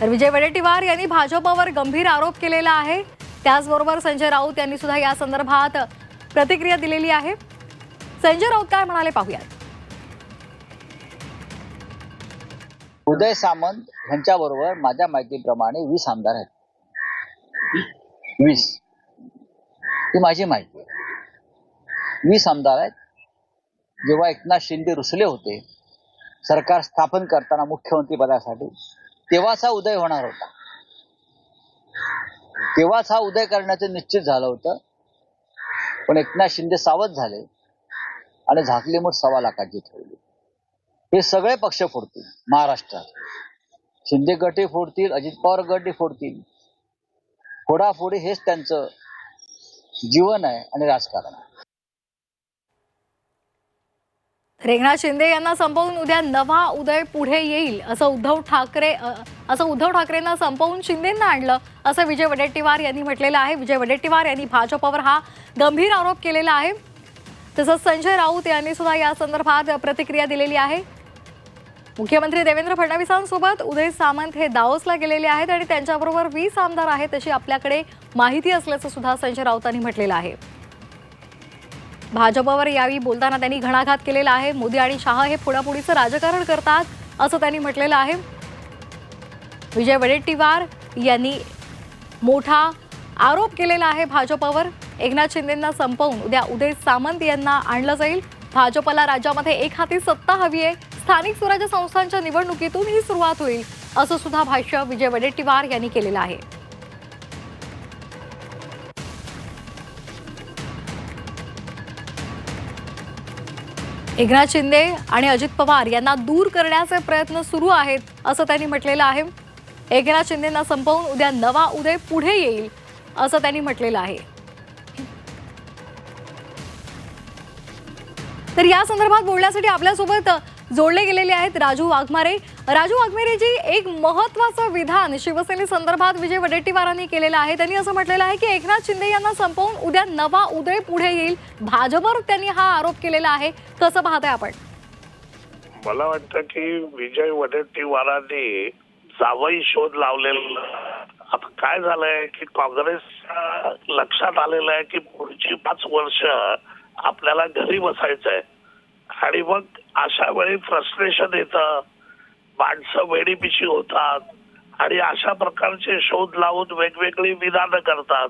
तर विजय वडेट्टीवार यांनी भाजपवर गंभीर आरोप केलेला आहे. त्याचबरोबर संजय राऊत यांनी सुद्धा या संदर्भात प्रतिक्रिया दिलेली आहे. संजय राऊत काय म्हणाले पाहूयात. उदय सामंत यांच्याबरोबर माझ्या माहितीप्रमाणे वीस आमदार आहेत. वीस. ही माझी माहिती आहे. वीस आमदार आहेत. जेव्हा एकनाथ शिंदे रुसले होते सरकार स्थापन करताना मुख्यमंत्री पदासाठी तेव्हाच हा उदय होणार होता. तेव्हाच हा उदय करण्याचं निश्चित झालं होतं. पण एकनाथ शिंदे सावध झाले आणि झाकली मूठ सव्वा लाखाची ठेवली. हे सगळे पक्ष फोडतील महाराष्ट्रात. शिंदे गटही फोडतील अजित पवार गटही फोडतील. फोडाफोडी हेच त्यांचं जीवन आहे आणि राजकारण आहे. एकनाथ शिंदे यांना संपवून उद्या नवा उदय पुढे येईल असं उद्धव ठाकरे असं उद्धव ठाकरेंना संपवून शिंदेंना आणलं असं विजय वडेट्टीवार यांनी म्हटलेलं आहे. विजय वडेट्टीवार यांनी भाजपवर हा गंभीर आरोप केलेला आहे. तसंच संजय राऊत यांनी सुद्धा या संदर्भात प्रतिक्रिया दिलेली आहे. मुख्यमंत्री देवेंद्र फडणवीसांसोबत उदय सामंत हे दावोसला गेलेले आहेत आणि त्यांच्याबरोबर वीस आमदार आहेत अशी आपल्याकडे माहिती असल्याचं सुद्धा संजय राऊतांनी म्हटलेलं आहे. भाजपवर यावेळी बोलताना त्यांनी घणाघात केलेला आहे. मोदी आणि शहा हे पुढापुढीचं राजकारण करतात असं त्यांनी म्हटलेलं आहे. विजय वडेट्टीवार यांनी मोठा आरोप केलेला आहे भाजपवर. एकनाथ शिंदेंना संपवून उद्या उदय सामंत यांना आणलं जाईल. भाजपला राज्यामध्ये एक हाती सत्ता हवी आहे. स्थानिक स्वराज्य संस्थांच्या निवडणुकीतून ही सुरुवात होईल असं सुद्धा भाष्य विजय वडेट्टीवार यांनी केलेलं आहे. एकनाथ शिंदे आणि अजित पवार यांना दूर करण्याचे प्रयत्न सुरू आहेत असं त्यांनी म्हटलेलं आहे. एकनाथ शिंदेना संपवून उद्या नवा उदय पुढे येईल असं त्यांनी म्हटलेलं आहे. तर या संदर्भात बोलण्यासाठी आपल्यासोबत जोडले गेलेले आहेत राजू वाघमारे. राजू वाघमारेजी एक महत्वाचं विधान शिवसेने संदर्भात विजय वडेट्टीवारांनी केलेलं आहे. त्यांनी असं म्हटलेलं आहे की एकनाथ शिंदे यांना संपवून उद्या नवा उदय पुढे येईल. भाजपवर त्यांनी हा आरोप केलेला आहे. कसं पाहताय आपण? मला वाटतं की विजय वडेट्टीवारांनी जावई शोध लावलेला. आता काय झालंय की काँग्रेसच्या लक्षात आलेलं आहे की पुढची पाच वर्ष आपल्याला घरी बसायचंय. आणि मग अशा वेळी फ्रस्ट्रेशन येतं. माणसं वेडीपिशी होतात. आणि अशा प्रकारचे शोध लावून वेगवेगळी विधानं करतात.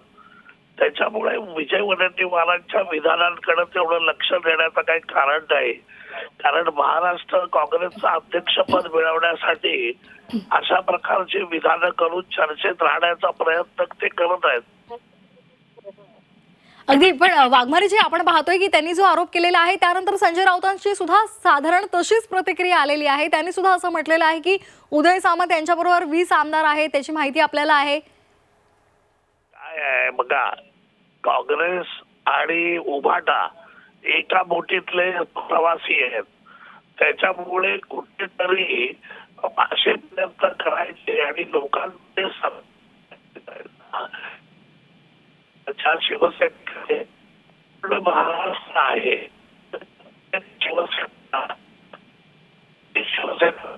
त्याच्यामुळे विजय वडेट्टीवारांच्या विधानांकडे तेवढं लक्ष देण्याचं काही कारण नाही. कारण महाराष्ट्र काँग्रेसचं अध्यक्षपद मिळवण्यासाठी अशा प्रकारची विधानं करून चर्चेत राहण्याचा प्रयत्न ते करत आहेत. अगदी पण अ, वाघमारेजी आपण पाहतोय की त्यांनी जो आरोप केलेला आहे त्यानंतर संजय राऊतांची सुद्धा साधारण तशीच प्रतिक्रिया आलेली आहे. त्यांनी सुद्धा असं म्हटलेलं आहे की उदय सामंत यांच्याबरोबर वीस आमदार आहे त्याची माहिती आपल्याला आहे. काय बघा काँग्रेस आणि उभाटा एका बोटीतले प्रवासी आहेत. त्याच्यामुळे कुठेतरी असे प्रयत्न करायचे आणि लोकांचे ज्या शिवसेनेकडे महाराष्ट्र आहे. शिवसेना शिवसेना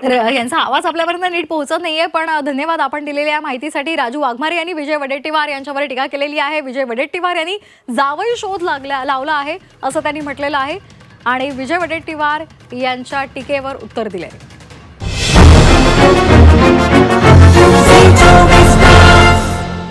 तर यांचा आवाज आपल्यापर्यंत नीट पोहोचत नाहीये पण धन्यवाद आपण दिलेल्या माहितीसाठी. राजू वाघमारे यांनी विजय वडेट्टीवार यांच्यावर टीका केलेली आहे. विजय वडेट्टीवार यांनी जावई शोध लागला लावला आहे असं त्यांनी म्हटलेलं आहे. आणि विजय वडेट्टीवार यांच्या टीकेवर उत्तर दिले